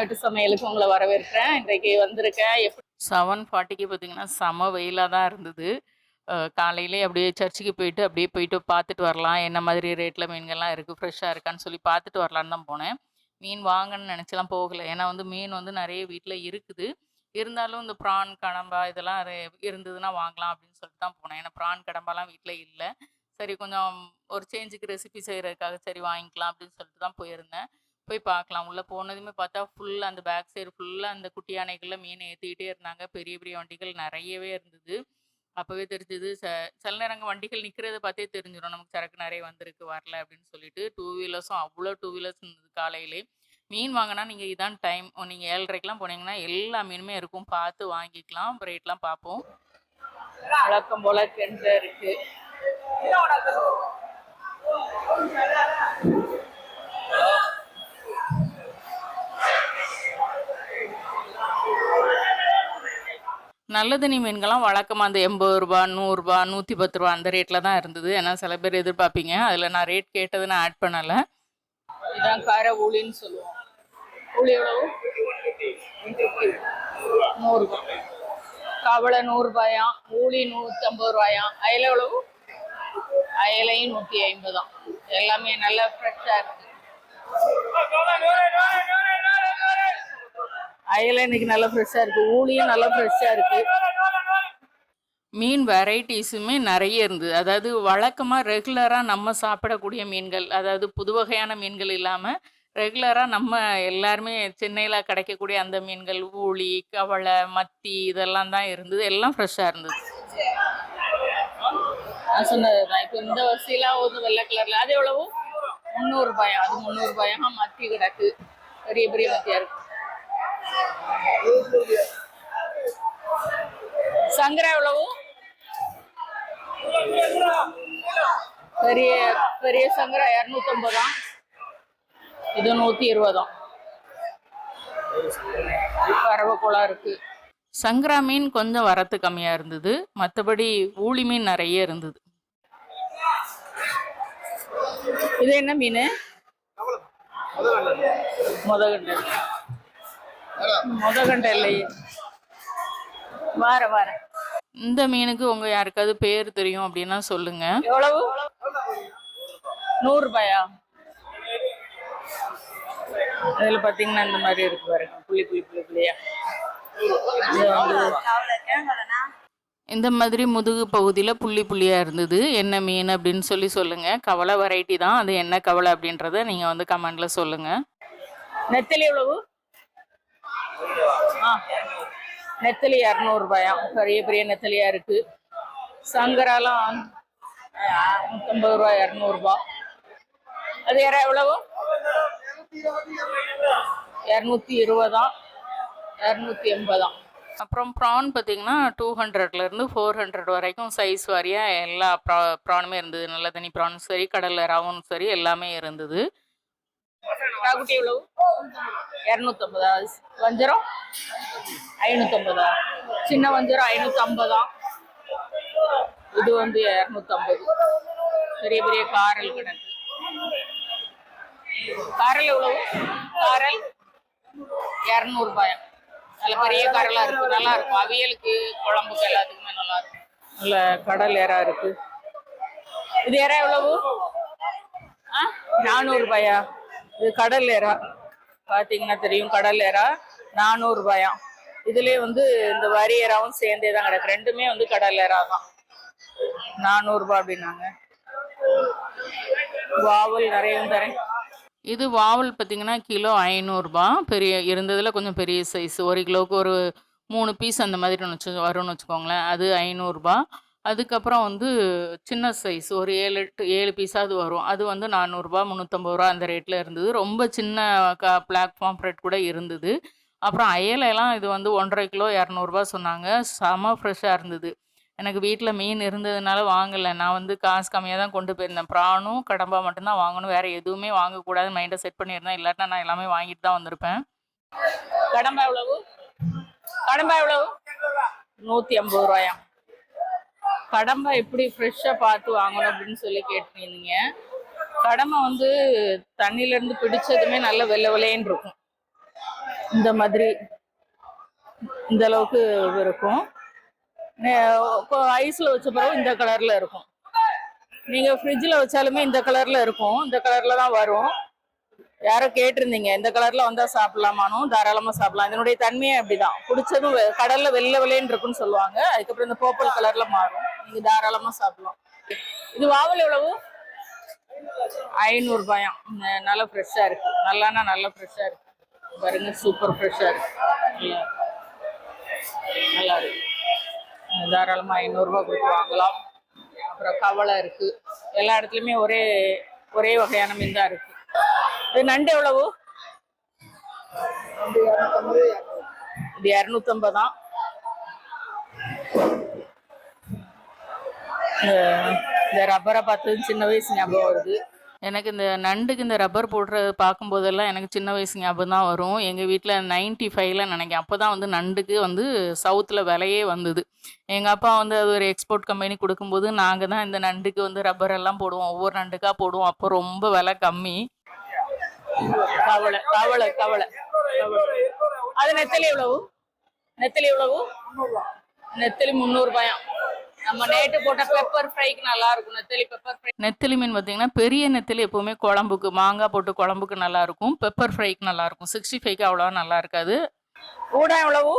வீட்டு சமையலுக்கு உங்களை வரவேற்கிறேன். இன்றைக்கு வந்திருக்கேன். எப்படி செவன் ஃபார்ட்டிக்கு பார்த்தீங்கன்னா செம வெயிலாக தான் இருந்தது. காலையிலே அப்படியே சர்ச்சுக்கு போயிட்டு அப்படியே போயிட்டு பார்த்துட்டு வரலாம். என்ன மாதிரி ரேட்டில் மீன்கள்லாம் இருக்குது ஃப்ரெஷ்ஷாக இருக்கான்னு சொல்லி பார்த்துட்டு வரலான்னு தான் போனேன். மீன் வாங்கன்னு நினச்சலாம் போகலை. ஏன்னா வந்து மீன் வந்து நிறைய வீட்டில் இருக்குது. இருந்தாலும் இந்த ப்ரான் கடம்பா இதெல்லாம் இருந்ததுன்னா வாங்கலாம் அப்படின்னு சொல்லிட்டு தான் போனேன். ஏன்னா ப்ரான் கடம்பாலாம் வீட்டில் இல்லை. சரி கொஞ்சம் ஒரு சேஞ்சுக்கு ரெசிபி செய்கிறதுக்காக சரி வாங்கிக்கலாம் அப்படின்னு சொல்லிட்டு தான் போயிருந்தேன். போய் பார்க்கலாம். உள்ளே போனதுமே பார்த்தா ஃபுல்லாக அந்த பேக் சைடு ஃபுல்லாக அந்த குட்டி யானைகளில் மீன் ஏற்றிக்கிட்டே இருந்தாங்க. பெரிய பெரிய வண்டிகள் நிறையவே இருந்தது. அப்போவே தெரிஞ்சது ச சில நேரங்கள் வண்டிகள் நிற்கிறத பார்த்தே தெரிஞ்சிடும் நமக்கு சரக்கு நிறைய வந்திருக்கு வரல அப்படின்னு சொல்லிட்டு டூ வீலர்ஸும் அவ்வளோ டூ வீலர்ஸ் இருந்தது காலையிலே. மீன் வாங்கினா நீங்கள் இதான் டைம் நீங்கள் ஏழரைக்கெலாம் போனீங்கன்னா எல்லா மீனுமே இருக்கும். பார்த்து வாங்கிக்கலாம். ரேட்லாம் பார்ப்போம். வழக்கம் போல் கெண்டை இருக்குது தண்ணி மீன்கள்லாம் வழக்கமாக அந்த எண்பது ரூபா நூறுரூபா நூற்றி பத்து ரூபா அந்த ரேட்டில் தான் இருந்தது. ஏன்னா சில பேர் எதிர்பார்ப்பீங்க. அதில் நான் ரேட் கேட்டது நான் ஆட் பண்ணலை. இதான் கார ஊழின்னு சொல்லுவோம். ஊழி எவ்வளவு? நூறுரூபா கவலை நூறுரூபாயாம் ஊழி நூற்றம்பது ரூபாயாம் அயலை எவ்வளவு? அயலையும் நூற்றி ஐம்பதாம் எல்லாமே நல்லா ஃப்ரெஷ்ஷாக இருக்கு. அயலை இன்னைக்கு நல்லா ஃப்ரெஷ்ஷாக இருக்கு. ஊழியும் நல்லா ஃப்ரெஷ்ஷாக இருக்கு. மீன் வெரைட்டிஸுமே நிறைய இருந்தது அதாவது வழக்கமாக ரெகுலராக நம்ம சாப்பிடக்கூடிய மீன்கள் அதாவது புது வகையான மீன்கள் இல்லாமல் ரெகுலராக நம்ம எல்லாருமே சென்னையில் கிடைக்கக்கூடிய அந்த மீன்கள் ஊளி கவளை மத்தி இதெல்லாம் தான் இருந்தது. எல்லாம் ஃப்ரெஷ்ஷாக இருந்தது. நான் சொன்னது தான். இப்போ இந்த வரிசையெல்லாம் வந்து வெள்ளை கலரில் அது எவ்வளவு? முந்நூறுபாயா அது முந்நூறுபாயா மத்தி கிடக்கு. பெரிய பெரிய மத்தியா இருக்கு. சங்கரா எவ்வளவு? பெரிய பெரிய சங்கரா இரநூத்தம்பதாம் இது நூத்தி இருபதாம் பறவைக்குளம் இருக்கு. சங்கரா மீன் கொஞ்சம் வரத்து கம்மியா இருந்தது. மற்றபடி ஊளி மீன் நிறைய இருந்தது. இது என்ன மீன்? முதகண்டை முதகண்டை இல்லையே. வார வார. இந்த மீனுக்கு உங்க யாருக்காவது பேர் தெரியும் அப்படின்னா சொல்லுங்க. எவ்வளவு? நூறு ரூபாயா இதுல பாத்தீங்கன்னா இந்த மாதிரி இருக்கு பாருங்க. புள்ளி புள்ளி புள்ளி புள்ளியா? இது வந்து இந்த மாதிரி முதுகு பகுதியில் புள்ளி புள்ளியாக இருந்தது. என்ன மீன் அப்படின்னு சொல்லி சொல்லுங்கள் கவலை வெரைட்டி தான். அது என்ன கவலை அப்படின்றத நீங்கள் வந்து கமெண்டில் சொல்லுங்கள் நெத்தலி எவ்வளவு? நெத்தலி இரநூறுபாயா பெரிய பெரிய நெத்தலியாக இருக்குது சங்கராலாம் நூற்றம்பது ரூபா இரநூறுபா அது யாரா எவ்வளவு? இரநூத்தி இருபதாம் இரநூத்தி எண்பதாம் அப்புறம் ப்ரான் பார்த்தீங்கன்னா டூ ஹண்ட்ரட்லேருந்து ஃபோர் ஹண்ட்ரட் வரைக்கும் சைஸ் வாரியாக எல்லா ப்ரா ப்ரானுமே இருந்தது. நல்ல தண்ணி ப்ரானும் சரி கடல் ராவும் சரி எல்லாமே இருந்தது. காக்குட்டி எவ்வளவு இரநூத்தம்பதா வஞ்சரம் ஐநூற்றம்பதா சின்ன வஞ்சரம் ஐநூற்றம்பதா இது வந்து இரநூத்தம்பது பெரிய பெரிய காரல் கிடக்கு காரல் எவ்வளவு காரல் இரநூறுபாயா நல்ல பெரிய காரலாக இருக்கு நல்லா இருக்கும் அவியலுக்கு குழம்புக்கு எல்லாத்துக்குமே நல்லா இருக்கும் நல்ல கடல் ஏரா இருக்கு இது ஏரா எவ்வளவு ஆ நானூறுபாயா இது கடல் ஏரா பார்த்தீங்கன்னா தெரியும் கடல் ஏரா நானூறுபாயாம் இதுலயே வந்து இந்த வரி ஏராவும் சேர்ந்தே தான் கிடக்கு. ரெண்டுமே வந்து கடல் ஏரா தான். நானூறுபா அப்படின்னாங்க. வாவல் நிறைய தரேன். இது வாவல் பார்த்தீங்கன்னா கிலோ ஐநூறுரூபா பெரிய இருந்ததில் கொஞ்சம் பெரிய சைஸ் ஒரு கிலோவுக்கு ஒரு மூணு பீஸ் அந்த மாதிரி ஒன்று வச்சு வரும்னு வச்சுக்கோங்களேன். அது ஐநூறுரூபா அதுக்கப்புறம் வந்து சின்ன சைஸ் ஒரு ஏழு எட்டு ஏழு பீஸாவது வரும். அது வந்து நானூறுரூபா முந்நூற்றம்பது ரூபா அந்த ரேட்டில் இருந்தது. ரொம்ப சின்ன க பிளாட்ஃபார்ம் ரேட் கூட இருந்தது. அப்புறம் அயலையெல்லாம் இது வந்து ஒன்றரை கிலோ இரநூறுபா சொன்னாங்க. செம ஃப்ரெஷ்ஷாக இருந்தது. எனக்கு வீட்டில் மீன் இருந்ததுனால வாங்கலை. நான் வந்து காசு கம்மியாக தான் கொண்டு போயிருந்தேன். ப்ரானும் கடம்பா மட்டும்தான் வாங்கணும். வேறு எதுவுமே வாங்கக்கூடாது மைண்டை செட் பண்ணியிருந்தேன். இல்லாட்டினா நான் எல்லாமே வாங்கிட்டு தான் வந்திருப்பேன். கடம்பா எவ்வளவு? கடம்பா எவ்வளவு? நூற்றி ஐம்பது ரூபாயா? கடம்பை எப்படி ஃப்ரெஷ்ஷாக பார்த்து வாங்கணும் அப்படின்னு சொல்லி கேட்டிருந்தீங்க. கடம்ப வந்து தண்ணியிலேருந்து பிடிச்சதுமே நல்ல வெள்ளை வெள்ளையன்னு இருக்கும். இந்த மாதிரி இந்த அளவுக்கு இருக்கும். ஐஸில் வச்ச பிறகு இந்த கலரில் இருக்கும். நீங்கள் ஃப்ரிட்ஜில் வச்சாலுமே இந்த கலரில் இருக்கும். இந்த கலரில் தான் வரும். யாரோ கேட்டிருந்தீங்க இந்த கலரில் வந்தால் சாப்பிட்லாமானும் தாராளமாக சாப்பிடலாம். இதனுடைய தன்மையே அப்படிதான். பிடிச்சதும் வெ- வெள்ளை வெள்ளைன்னு இருக்குன்னு சொல்லுவாங்க. அதுக்கப்புறம் இந்த பர்பிள் கலரில் மாறும். நீங்க தாராளமா சாப்பிடலாம். இது வாவல் எவ்வளவு? ஐநூறு நல்லா ஃப்ரெஷ்ஷா இருக்கு. நல்லானா நல்லா ஃப்ரெஷ்ஷா இருக்கு. பாருங்க சூப்பர் ஃப்ரெஷ்ஷா இருக்கு. நல்லா இருக்கு. அஹ் தாராளமா ஐநூறுரூவா கொடுத்து வாங்கலாம். அப்புறம் கவலை இருக்கு. எல்லா இடத்துலையுமே ஒரே ஒரே வகையான மீன் தான் இருக்கு. இது நண்டு எவ்வளவு? இது இரநூத்தம்பது? தான் இந்த- இந்த ரப்பரை பார்த்து சின்ன வயசு ஞாபகம் வருது. எனக்கு இந்த நண்டுக்கு இந்த ரப்பர் போடுறது பார்க்கும்போதெல்லாம் எனக்கு சின்ன வயசு ஞாபகம் தான் வரும். எங்கள் வீட்டில் நைன்டி ஃபைவ்ல நினைக்கிறேன். அப்போ தான் வந்து நண்டுக்கு வந்து சவுத்தில் விலையே வந்தது. எங்கள் அப்பா வந்து அது ஒரு எக்ஸ்போர்ட் கம்பெனி கொடுக்கும்போது நாங்கள் தான் இந்த நண்டுக்கு வந்து ரப்பர் எல்லாம் போடுவோம். ஒவ்வொரு நண்டுக்காக போடுவோம். அப்போ ரொம்ப விலை கம்மி. கவலை கவலை கவலை கவலை. அது நெத்தலி எவ்வளவு? நெத்தலி எவ்வளவு? நெத்தலி முந்நூறுபாயாம் நம்ம நேட்டு போட்ட பெப்பர் ஃப்ரைக்கு நல்லா இருக்கும் நெத்தலி பெப்பர் ஃப்ரை நெத்தலி மீன் பார்த்தீங்கன்னா பெரிய நெத்தலி எப்பவுமே குழம்புக்கு மாங்காய் போட்டு குழம்புக்கு நல்லா இருக்கும் பெப்பர் ஃப்ரைக்கு நல்லா இருக்கும் சிக்ஸ்டி ஃபைவ்க்கு அவ்வளோவா நல்லா இருக்காது ஊடா எவ்வளவு?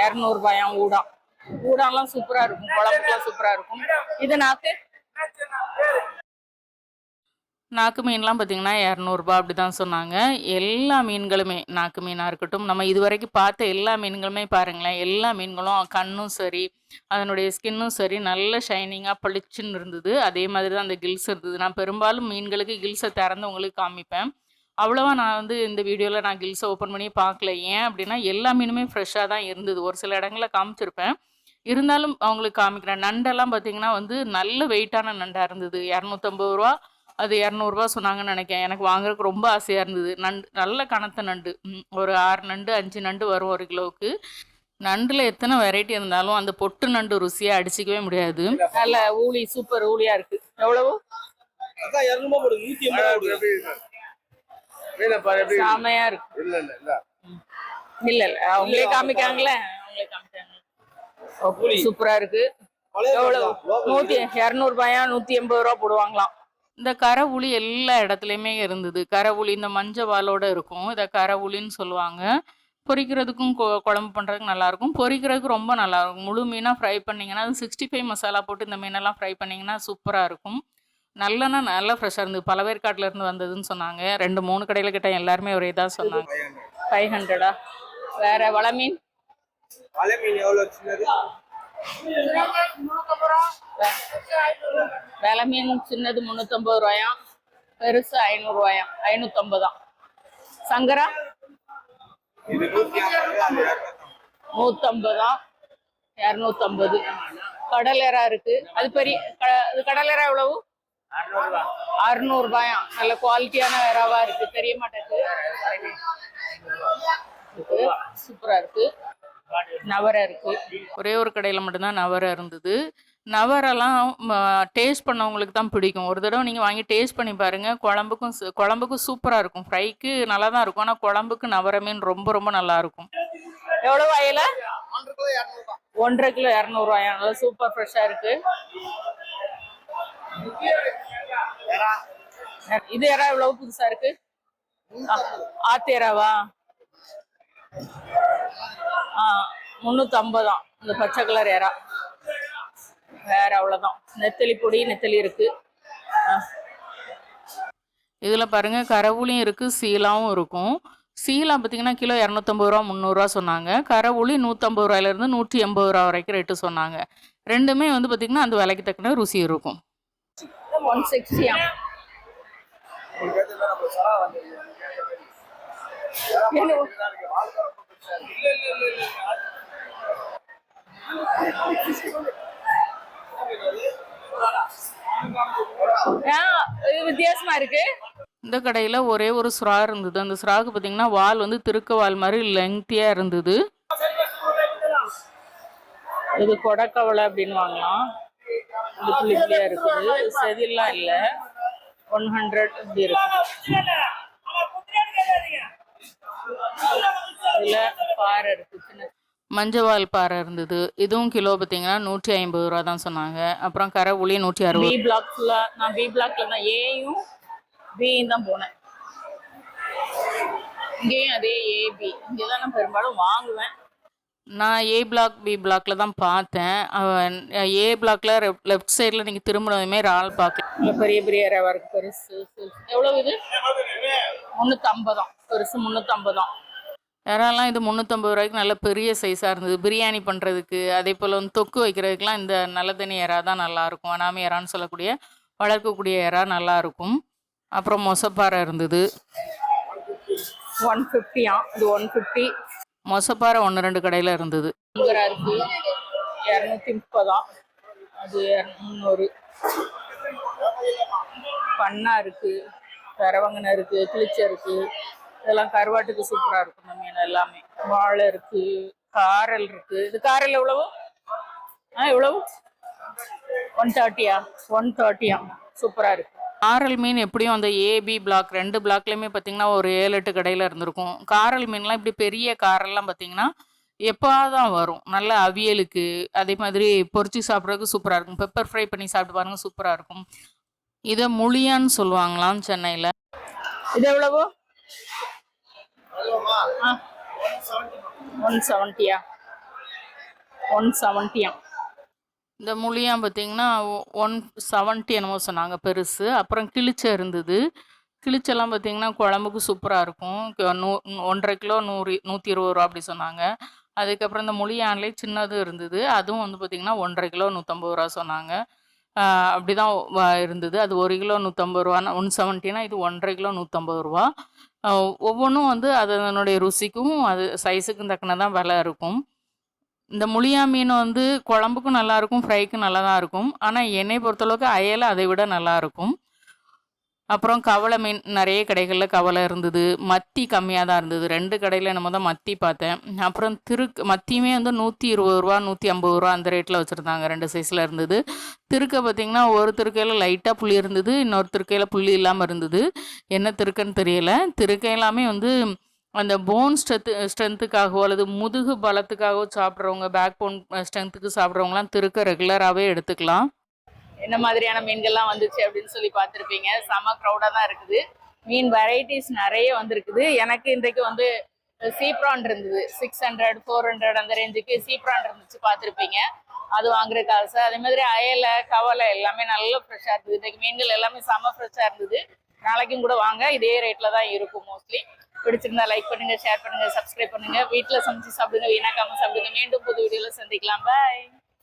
இரநூறுபாயாம் ஊடா. ஊடாலாம் சூப்பரா இருக்கும். குழம்புக்குலாம் சூப்பரா இருக்கும். இது நாக்கு நாக்கு மீன்லாம் பார்த்திங்கன்னா இரநூறுபா அப்படி தான் சொன்னாங்க. எல்லா மீன்களுமே நாக்கு மீனாக இருக்கட்டும் நம்ம இது வரைக்கும் பார்த்த எல்லா மீன்களுமே பாருங்களேன் எல்லா மீன்களும் கண்ணும் சரி அதனுடைய ஸ்கின்னும் சரி நல்ல ஷைனிங்காக பளிச்சுன்னு இருந்தது. அதே மாதிரி தான் அந்த கில்ஸ் இருந்தது. நான் பெரும்பாலும் மீன்களுக்கு கில்ஸை திறந்து உங்களுக்கு காமிப்பேன். அவ்வளோவா நான் வந்து இந்த வீடியோவில் நான் கில்ஸை ஓப்பன் பண்ணி பார்க்கல. ஏன் அப்படின்னா எல்லா மீனுமே ஃப்ரெஷ்ஷாக தான் இருந்தது. ஒரு சில இடங்களில் காமிச்சிருப்பேன். இருந்தாலும் அவங்களுக்கு காமிக்கிறேன். நண்டெல்லாம் பார்த்தீங்கன்னா வந்து நல்ல வெயிட்டான நண்டாக இருந்தது. இரநூத்தம்பது ரூபா அது இரநூறுபா சொன்னாங்கன்னு நினைக்கிறேன். எனக்கு வாங்குறதுக்கு ரொம்ப ஆசையாக இருந்தது. நண்டு நல்ல கனத்த நண்டு. ஒரு ஆறு நண்டு அஞ்சு நண்டு வரும் ஒரு கிலோவுக்கு. நண்டில் எத்தனை வெரைட்டி இருந்தாலும் அந்த பொட்டு நண்டு ருசியை அடிச்சிக்கவே முடியாது. நல்ல ஊளி சூப்பர் ஊளியாக இருக்குது எவ்வளவு? செமையா இருக்கு. இல்ல இல்ல இல்ல. இல்ல இல்ல. அவங்களே காமிக்காங்களே அவங்களே காமிக்காங்க சூப்பரா இருக்கு. எவ்வளவு? நூத்தி இரநூறுபாயா? நூத்தி எண்பது ரூபா போடுவாங்களாம். இந்த கரவுளி எல்லா இடத்துலையுமே இருந்தது. கரவுளி இந்த மஞ்ச வாலோட இருக்கும். இதை கரவுளின்னு சொல்லுவாங்க. பொரிக்கிறதுக்கும் கொ- குழம்பு பண்ணுறதுக்கு நல்லாயிருக்கும். பொரிக்கிறதுக்கு ரொம்ப நல்லா இருக்கும் முழு மீனாக ஃப்ரை பண்ணிங்கன்னா அது சிக்ஸ்டி ஃபைவ் மசாலா போட்டு இந்த மீனெல்லாம் ஃப்ரை பண்ணிங்கன்னா சூப்பராக இருக்கும். நல்லெண்ணா நல்லா ஃப்ரெஷ்ஷாக இருந்தது. பலவேற்காட்டில் இருந்து வந்ததுன்னு சொன்னாங்க. ரெண்டு மூணு கடையில் கிட்ட எல்லாருமே ஒரே தான் சொன்னாங்க. ஃபைவ் ஹண்ட்ரடா வேற வள மீன்? பழைய மீன் சின்னது விலை மீன் சின்னது முந்நூற்றம்பது ரூபாயும் பெருசு ஐநூறுரூவாயாம் ஐநூற்றம்பதாம் சங்கரா? இது நூத்தி இரநூத்தம்பது. நூற்றம்பதாம் இரநூத்தம்பது இருக்கு. அது பெரிய அது கடலரா எவ்வளவு? அறுநூறுபாயாம் நல்ல குவாலிட்டியான வேறாவா இருக்கு. தெரிய மாட்டேங்குது. சூப்பரா இருக்கு. நவர இருக்கு. ஒரே ஒரு கடையில மட்டும்தான் நவர இருந்தது. நவரெல்லாம் டேஸ்ட் பண்ணவங்களுக்கு தான் பிடிக்கும். ஒரு தடவை நீங்கள் வாங்கி டேஸ்ட் பண்ணி பாருங்கள் குழம்புக்கும் சு- குழம்புக்கும் சூப்பராக இருக்கும். ஃப்ரைக்கு நல்லா தான் இருக்கும். ஆனால் குழம்புக்கு நவரை மீன் ரொம்ப ரொம்ப நல்லா இருக்கும். எவ்வளோ வாயில? ஒன்றரை கிலோ இரநூறுவாயா நல்லா சூப்பர் ஃப்ரெஷ்ஷாக இருக்கு. இது எறா எவ்வளவு புதுசா இருக்கு? ஆத்தேராவா முன்னூத்தி ஆ ஐம்பதாம் இந்த பச்சை கலர் எறா. வேற அவ்வளோதான் நெத்தலி பொடி நெத்தலி இருக்கு. இதில் பாருங்க கரவுளியும் இருக்கு சீலாவும் இருக்கும். சீலா பார்த்தீங்கன்னா கிலோ இரநூத்தம்பது ரூபா முந்நூறுரூவா சொன்னாங்க. கரவுளி நூற்றம்பது ரூபாயிலேருந்து நூற்றி எண்பது ரூபா வரைக்கும் ரேட்டு சொன்னாங்க. ரெண்டுமே வந்து பார்த்தீங்கன்னா அந்த விலைக்கு தக்கன ருசி இருக்கும். ஒன் சிக்ஸ்டியா பேர்த்துல வித்தியாசமா இருக்கு இந்த கடையில் ஒரே ஒரு சுறா இருந்தது அந்த சுறாவுக்கு பார்த்தீங்கன்னா வால் வந்து திருக்க வால் மாதிரி லெங்க்தியாக இருந்தது இது கொடக்கவலை அப்படின்னு வாங்கலாம் இந்த புள்ளி இருக்குது செதில்லாம் இல்லை ஒன் ஹண்ட்ரட் இப்படி இருக்குது இதுல பாறை இருக்கு சின்ன மஞ்சவால் பாறை இருந்தது. இதுவும் கிலோ பார்த்தீங்கன்னா நூற்றி ஐம்பது ரூபா தான் சொன்னாங்க. அப்புறம் கரை உளி நூற்றி அறுபது. பி பிளாக் ஃபுல்லாக நான் பி பிளாக்ல தான் ஏயும் பியும் தான் போனேன். இங்கேயும் அதே ஏபி இங்கே தான் நான் பெரும்பாலும் வாங்குவேன். நான் ஏ பிளாக் பி பிளாக்ல தான் பார்த்தேன். ஏ பிளாக்ல லெஃப்ட் சைடில் நீங்கள் திரும்பினதுமே பார்க்கலாம் நல்ல பெரிய பெரிய இருக்கு. பெருசு எவ்வளோ இது? முந்நூற்றம்பதாம் பெருசு முந்நூற்றம்பதாம் இறாலாம் இது முந்நூற்றம்பது ரூபாய்க்கு நல்ல பெரிய சைஸாக இருந்தது. பிரியாணி பண்ணுறதுக்கு அதே போல் வந்து தொக்கு வைக்கிறதுக்குலாம் இந்த நல்ல தண்ணி இறா தான் நல்லாயிருக்கும் அனாமி இறான்னு சொல்லக்கூடிய வளர்க்கக்கூடிய இறா நல்லாயிருக்கும் அப்புறம் மொசப்பாறை இருந்தது. ஒன் ஃபிஃப்டியா இது ஒன் ஃபிஃப்டி மொசப்பாறை ஒன்று ரெண்டு கடையில் இருந்தது. இருக்கு. இரநூத்தி முப்பதாம் அது முந்நூறு பண்ணா இருக்கு. கரவங்கனை இருக்கு கிளிச்ச இருக்கு. இதெல்லாம் கருவாட்டுக்கு சூப்பரா இருக்கும் இந்த மீன் எல்லாமே. வாழை இருக்கு காரல் இருக்கு. இது காரல் எவ்வளவு? ஆ எவ்வளவு? ஒன் தேர்ட்டியா ஒன் தேர்ட்டியா சூப்பரா இருக்கு. காரல் மீன் எப்படியும் அந்த ஏபி பிளாக் ரெண்டு பிளாக்லையுமே பார்த்தீங்கன்னா ஒரு ஏழு எட்டு கடையில் இருந்திருக்கும். காரல் மீன்லாம் இப்படி பெரிய காரெல்லாம் பார்த்தீங்கன்னா எப்போதான் தான் வரும். நல்ல அவியலுக்கு அதே மாதிரி பொரிச்சு சாப்பிட்றதுக்கு சூப்பராக இருக்கும். பெப்பர் ஃப்ரை பண்ணி சாப்பிட்டு பாருங்க சூப்பராக இருக்கும். இதை முளியான்னு சொல்லுவாங்களாம் சென்னையில். இது எவ்வளவோ? ஒன் செவன்ட்டியா ஒன் செவன்ட்டியா இந்த முளியான் பார்த்தீங்கன்னா ஒன் செவன்ட்டி என்னமோ சொன்னாங்க பெருசு. அப்புறம் கிளிச்ச இருந்தது. கிளிச்செல்லாம் பார்த்தீங்கன்னா குழம்புக்கு சூப்பராக இருக்கும். நூ ஒன்றரை கிலோ நூறு நூற்றி இருபது ரூபா அப்படி சொன்னாங்க. அதுக்கப்புறம் இந்த முளியான்லேயே சின்னதும் இருந்தது. அதுவும் வந்து பார்த்திங்கன்னா ஒன்றரை கிலோ நூற்றம்பது ரூபா சொன்னாங்க. ஆஹ் அப்படிதான் வ- இருந்தது. அது ஒரு கிலோ நூற்றம்பது ரூபானா ஒன் செவன்ட்டினா இது ஒன்றரை கிலோ நூற்றம்பது ரூபா. ஒவ்வொன்றும் வந்து அதனுடைய ருசிக்கும் அது சைஸுக்கும் தக்கன தான் விலை இருக்கும். இந்த முளியா மீன் வந்து குழம்புக்கும் நல்லாயிருக்கும் ஃப்ரைக்கும் நல்லா தான் இருக்கும். ஆனால் என்னை பொறுத்தளவுக்கு அயலை அதை விட நல்லாயிருக்கும் அப்புறம் கவலை மீன் நிறைய கடைகளில் கவலை இருந்தது. மத்தி கம்மியாக தான் இருந்தது. ரெண்டு கடையில் நம்ம தான் மத்தி பார்த்தேன். அப்புறம் திரு மத்தியுமே வந்து நூற்றி இருபது ரூபா நூற்றி ஐம்பது ரூபா அந்த ரேட்டில் வச்சுருந்தாங்க. ரெண்டு சைஸில் இருந்தது. திருக்கை பார்த்திங்கன்னா ஒரு திருக்கையில் லைட்டாக புள்ளி இருந்தது. இன்னொரு திருக்கையில் புள்ளி இல்லாமல் இருந்தது. என்ன திருக்குன்னு தெரியல. திருக்கை எல்லாமே வந்து அந்த போன் ஸ்ட்ரென்த்து ஸ்ட்ரென்த்துக்காகவோ அல்லது முதுகு பலத்துக்காகவோ சாப்பிட்றவங்க பேக் போன் ஸ்ட்ரென்த்துக்கு சாப்பிட்றவங்களாம் திருக்க ரெகுலராகவே எடுத்துக்கலாம். என்ன மாதிரியான மீன்கள்லாம் வந்துச்சு அப்படின்னு சொல்லி பார்த்துருப்பீங்க. செம க்ரௌடாக தான் இருக்குது. மீன் வெரைட்டிஸ் நிறைய வந்திருக்குது. எனக்கு இன்றைக்கு வந்து சீப்ரான் இருந்தது. சிக்ஸ் ஹண்ட்ரட் ஃபோர் ஹண்ட்ரட் அந்த ரேஞ்சுக்கு சீப்ரான் இருந்துச்சு பார்த்துருப்பீங்க. அது வாங்குற காசு அதே மாதிரி அயலை கவலை எல்லாமே நல்ல ஃப்ரெஷ்ஷாக இருந்தது. இன்றைக்கு மீன்கள் எல்லாமே செம ஃப்ரெஷ்ஷாக இருந்தது. நாளைக்கும் கூட வாங்க. இதே ரேட்டில் தான் இருக்கும் மோஸ்ட்லி பிடிச்சிருந்தா லைக் பண்ணுங்க ஷேர் பண்ணுங்க சப்ஸ்கிரைப் பண்ணுங்க. வீட்டில் சமைச்சு சாப்பிடுங்க வீணாக்காம சாப்பிடுங்க. மீண்டும் புது வீடியோவில் சந்திக்கலாம். பாய்